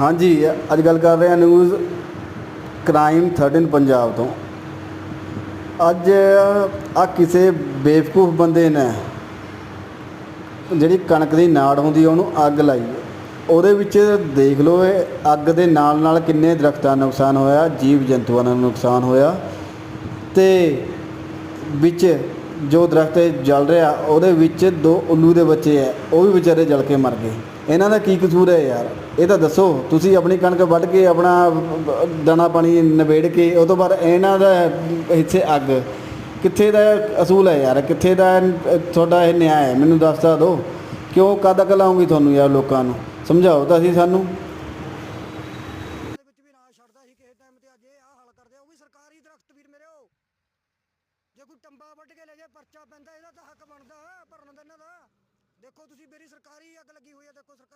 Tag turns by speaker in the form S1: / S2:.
S1: ਹਾਂਜੀ, ਅੱਜ ਗੱਲ ਕਰ ਰਹੇ ਹਾਂ ਨਿਊਜ਼ ਕ੍ਰਾਈਮ 13 ਪੰਜਾਬ ਤੋਂ। ਅੱਜ ਆ ਕਿਸੇ ਬੇਵਕੂਫ ਬੰਦੇ ਨੇ ਜਿਹੜੀ ਕਣਕ ਦੀ ਨਾੜ ਹੁੰਦੀ ਆ, ਉਹਨੂੰ ਅੱਗ ਲਾਈ ਉਹਦੇ ਵਿੱਚ ਦੇਖ ਲਓ ਇਹ ਅੱਗ ਦੇ ਨਾਲ ਨਾਲ ਕਿੰਨੇ ਦਰਖਤਾਂ ਦਾ ਨੁਕਸਾਨ ਹੋਇਆ ਜੀਵ ਜੰਤੂਆਂ ਦਾ ਨੁਕਸਾਨ ਹੋਇਆ। ਤੇ ਵਿੱਚ ਜੋ ਦਰਖਤ ਜਲ ਰਿਹਾ, ਉਹਦੇ ਵਿੱਚ ਦੋ ਉੱਲੂ ਦੇ ਬੱਚੇ ਹੈ ਉਹ ਵੀ ਵਿਚਾਰੇ ਜਲ ਕੇ ਮਰ ਗਏ। ਇਹਨਾਂ ਦਾ ਕੀ ਕਸੂਰ ਹੈ ਯਾਰ? ਇਹ ਤਾਂ ਦੱਸੋ, ਤੁਸੀਂ ਆਪਣੀ ਕਣਕ ਵੱਢ ਕੇ ਆਪਣਾ, ਦਾਣਾ ਪਾਣੀ ਨਵੇੜ ਕੇ, ਉਹ ਤੋਂ ਬਾਅਦ ਇਹਨਾਂ ਦਾ ਇੱਥੇ ਅੱਗ। ਕਿੱਥੇ ਦਾ ਅਸੂਲ ਹੈ ਯਾਰ? ਕਿੱਥੇ ਦਾ ਤੁਹਾਡਾ ਇਹ ਨਿਆਂ ਹੈ? ਮੈਨੂੰ ਦੱਸਤਾ ਦਿਓ। ਕਿਉਂ ਕਦ ਅਕਲ ਆਉਂਗੀ ਤੁਹਾਨੂੰ ਯਾਰ ਲੋਕਾਂ ਨੂੰ? ਸਮਝਾਓ ਤਾਂ ਸੀ ਸਾਨੂੰ।
S2: ਜੇ ਕੋਈ ਟੰਬਾ ਵੱਢ ਕੇ ਲੈ ਜਾਏ, ਪਰਚਾ ਪੈਂਦਾ, ਇਹਦਾ ਤਾਂ ਹੱਕ ਬਣਦਾ, ਪਰ ਦੇਖੋ ਤੁਸੀਂ ਮੇਰੀ ਸਰਕਾਰੀ ਅੱਗ ਲੱਗੀ ਹੋਈ ਹੈ ਦੇਖੋ ਸਰਕਾਰ